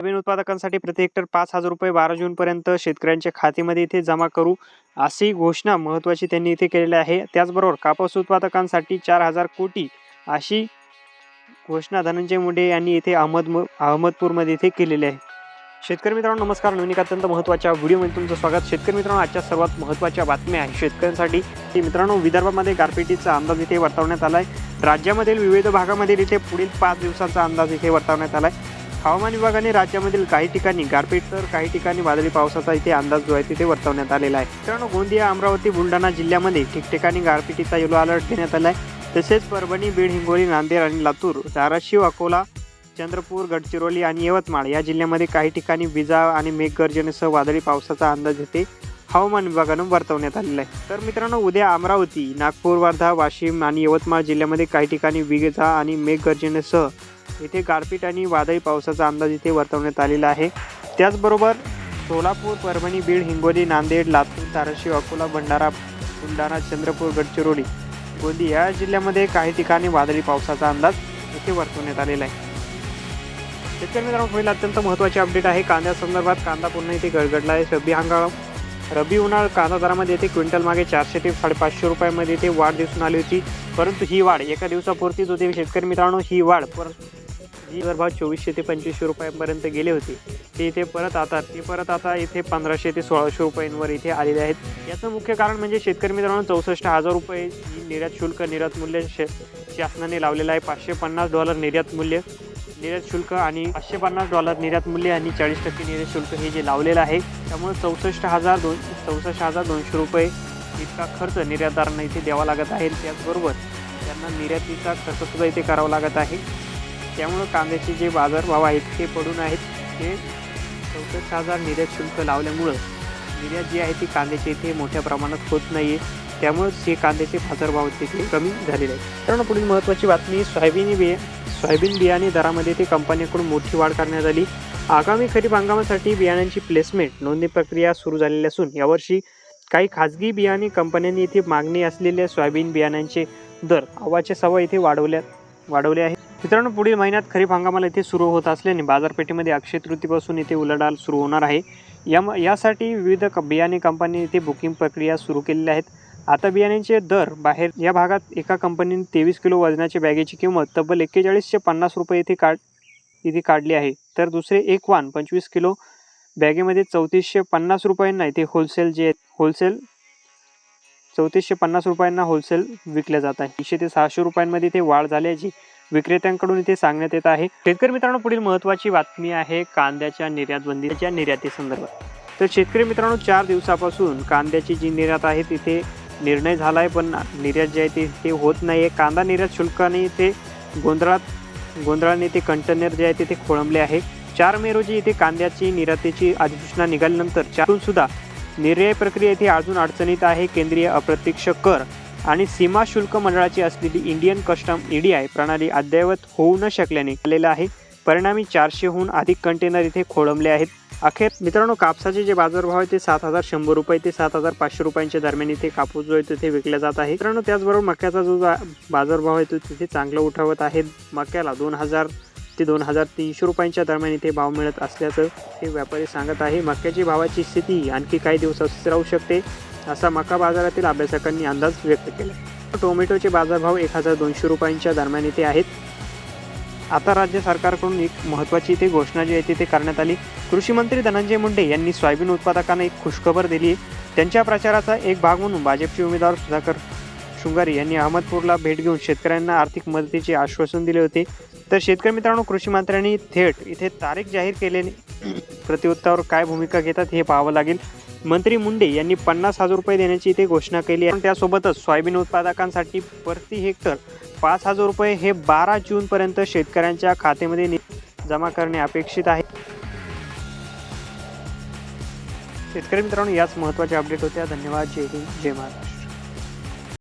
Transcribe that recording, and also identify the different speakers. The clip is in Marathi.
Speaker 1: सोयाबीन उत्पादकांसाठी प्रति हेक्टर पाच हजार रुपये बारा जूनपर्यंत शेतकऱ्यांच्या खात्यामध्ये इथे जमा करू अशी घोषणा महत्त्वाची त्यांनी इथे केलेली आहे. त्याचबरोबर कापूस उत्पादकांसाठी चार हजार कोटी अशी घोषणा धनंजय मुंडे यांनी इथे अहमद अहमदपूरमध्ये इथे केलेली आहे. शेतकरी मित्रांनो नमस्कार. नवीन एक अत्यंत महत्त्वाच्या व्हिडिओमध्ये तुमचं स्वागत. शेतकरी मित्रांनो आजच्या सर्वात महत्त्वाच्या बातम्या आहे शेतकऱ्यांसाठी की मित्रांनो विदर्भामध्ये गारपिटीचा अंदाज इथे वर्तवण्यात आला आहे राज्यामधील विविध भागामध्ये इथे पुढील पाच दिवसांचा अंदाज इथे वर्तवण्यात आला आहे हवामान विभागाने राज्यामधील काही ठिकाणी गारपीट तर काही ठिकाणी वादळी पावसाचा इथे अंदाज जो आहे तिथे वर्तवण्यात आलेला आहे. मित्रांनो गोंदिया अमरावती बुलढाणा जिल्ह्यामध्ये ठिकठिकाणी गारपिटीचा येलो अलर्ट देण्यात आला आहे तसेच परभणी बीड हिंगोली नांदेड आणि लातूर धाराशिव अकोला चंद्रपूर गडचिरोली आणि यवतमाळ या जिल्ह्यामध्ये काही ठिकाणी विजा आणि मेघगर्जनेसह वादळी पावसाचा अंदाज येते हवामान विभागानं वर्तवण्यात आलेला आहे. तर मित्रांनो उद्या अमरावती नागपूर वर्धा वाशिम आणि यवतमाळ जिल्ह्यामध्ये काही ठिकाणी विजा आणि मेघगर्जनेसह येथे गारपीट आणि वादळी पावसाचा अंदाज इथे वर्तवण्यात आलेला आहे. त्याचबरोबर सोलापूर परभणी बीड हिंगोली नांदेड लातूर धाराशिव अकोला भंडारा बुलढाणा चंद्रपूर गडचिरोली गोंदी या जिल्ह्यामध्ये काही ठिकाणी वादळी पावसाचा अंदाज इथे वर्तवण्यात आलेला आहे. शेतकरी मित्रांनो पुढील अत्यंत महत्त्वाची अपडेट आहे. कांद्यासंदर्भात कांदा पुन्हा इथे गडगडला आहे. रब्बी हंगाम रब्बी उन्हाळ कांदा दरामध्ये येथे क्विंटल मागे चारशे ते साडेपाचशे रुपयामध्ये इथे वाढ दिसून आली होती. परंतु ही वाढ एका दिवसापुरतीच होती शेतकरी मित्रांनो ही वाढ पर जी भाव चोवीसशे ते पंचवीसशे रुपयांपर्यंत गेले होते. ते इथे परत आता ते परत आता इथे पंधराशे ते सोळाशे रुपयांवर इथे आलेले आहेत. याचं मुख्य कारण म्हणजे शेतकरी मित्रांनो चौसष्ट हजार रुपये निर्यात शुल्क निर्यात मूल्य शे शासनाने लावलेलं आहे. पाचशे पन्नास डॉलर निर्यात मूल्य निर्यात शुल्क आणि पाचशे पन्नास डॉलर निर्यात मूल्य आणि चाळीस टक्के निर्यात शुल्क हे जे लावलेलं आहे त्यामुळे चौसष्ट हजार दोन चौसष्ट हजार दोनशे रुपये इतका खर्च निर्यातदारांना इथे द्यावा लागत आहे. त्याचबरोबर त्यांना निर्यातीचा खर्चसुद्धा इथे करावा लागत आहे. त्यामुळं कांद्याचे जे बाजारभाव आहेत ते पडून आहेत. ते चौसष्ट हजार निर्यात शुल्क लावल्यामुळं निर्यात जी आहे ती कांद्याची इथे मोठ्या प्रमाणात होत नाही आहे त्यामुळंच हे कांद्याचे बाजारभाव तिथे कमी झालेले आहेत. कारण पुढील महत्त्वाची बातमी सोयाबीन बिया सोयाबीन बियाणे दरामध्ये ते कंपन्यांकडून मोठी वाढ करण्यात आली. आगामी खरीप हंगामासाठी बियाण्यांची प्लेसमेंट नोंदणी प्रक्रिया सुरू झालेली असून यावर्षी काही खाजगी बियाणे कंपन्यांनी इथे मागणी असलेल्या सोयाबीन बियाण्यांचे दर आवाच्या सव्वा इथे वाढवल्या वाढवले आहेत. मित्रांनो पुढील महिन्यात खरीप हंगामाला इथे सुरू होत असल्याने बाजारपेठेमध्ये अक्षय तृतीपासून इथे उलाढाल सुरू होणार आहे. या यासाठी विविध क बियाणे कंपनी इथे बुकिंग प्रक्रिया सुरू केलेल्या आहेत. आता बियाण्यांचे दर बाहेर या भागात एका कंपनीने तेवीस किलो वजनाच्या बॅगेची किंमत तब्बल एक्केचाळीसशे पन्नास रुपये इथे काढ इथे काढली आहे. तर दुसरे एक वान पंचवीस किलो बॅगेमध्ये चौतीसशे पन्नास रुपयांना इथे होलसेल जे होलसेल चौतीसशे पन्नास रुपयांना होलसेल विकल्या जात आहे. तीनशे ते सहाशे रुपयांमध्ये इथे वाढ झाल्याची विक्रेत्यांकडून इथे सांगण्यात येत आहे. शेतकरी मित्रांनो पुढील महत्त्वाची बातमी आहे कांद्याच्या निर्यात बंदीच्या निर्याती संदर्भात तर शेतकरी मित्रांनो चार दिवसापासून कांद्याची जी निर्यात आहे तिथे निर्णय झाला आहे पण निर्यात जे आहे ते ते होत नाही आहे कांदा निर्यात शुल्काने ते गोंधळात गोंधळाने ते कंटेनर जे आहे ते ते खोळंबले आहे. चार मे रोजी इथे कांद्याची निर्यातीची अधिसूचना निघाल्यानंतर चारून सुद्धा निर्याय प्रक्रिया इथे अजून अडचणीत आहे. केंद्रीय अप्रत्यक्ष कर आणि सीमा शुल्क मंडळाची असलेली इंडियन कस्टम ईडीआय प्रणाली अद्ययावत होऊ न शकल्याने आलेलं आहे. परिणामी चारशेहून अधिक कंटेनर इथे खोळंबले आहेत. अखेर मित्रांनो कापसाचे जे बाजारभाव आहे ते सात हजार शंभर रुपये ते सात हजार पाचशे रुपयांच्या दरम्यान इथे कापूस जो आहे तिथे विकला जात आहे. मित्रांनो त्याचबरोबर मक्याचा जो बाजारभाव आहे तो तिथे चांगला उठावत आहे. मक्याला दोन हजार ते दोन हजार तीनशे रुपयांच्या दरम्यान इथे भाव मिळत असल्याचं हे व्यापारी सांगत आहे. मक्याची भावाची स्थिती आणखी काही दिवस राहू शकते. असा मका बाजारातील अभ्यासकांनी अंदाज व्यक्त केला. टोमॅटोचे बाजारभाव एक हजार दोनशे रुपयांच्या दरम्यान इथे आहेत. आता राज्य सरकारकडून एक महत्त्वाची इथे घोषणा जी आहे ती ते करण्यात आली. कृषी मंत्री धनंजय मुंडे यांनी सोयाबीन उत्पादकांना एक खुशखबर दिली आहे. त्यांच्या प्रचाराचा एक भाग म्हणून भाजपचे उमेदवार सुधाकर शृंगारी यांनी अहमदपूरला भेट घेऊन शेतकऱ्यांना आर्थिक मदतीचे आश्वासन दिले होते. तर शेतकरी मित्रांनो कृषी मंत्र्यांनी थेट इथे तारीख जाहीर केल्याने प्रत्युत्तरावर काय भूमिका घेतात हे पाहावं लागेल. मंत्री मुंडे यांनी पन्नास हजार रुपये देण्याची इथे घोषणा केली आहे. त्यासोबतच सोयाबीन उत्पादकांसाठी प्रति हेक्टर पाच हजार रुपये हे बारा जूनपर्यंत शेतकऱ्यांच्या खात्यामध्ये जमा करणे अपेक्षित आहे. शेतकरी मित्रांनो याच महत्त्वाच्या अपडेट होत्या. धन्यवाद. जय हिंद. जय महाराष्ट्र.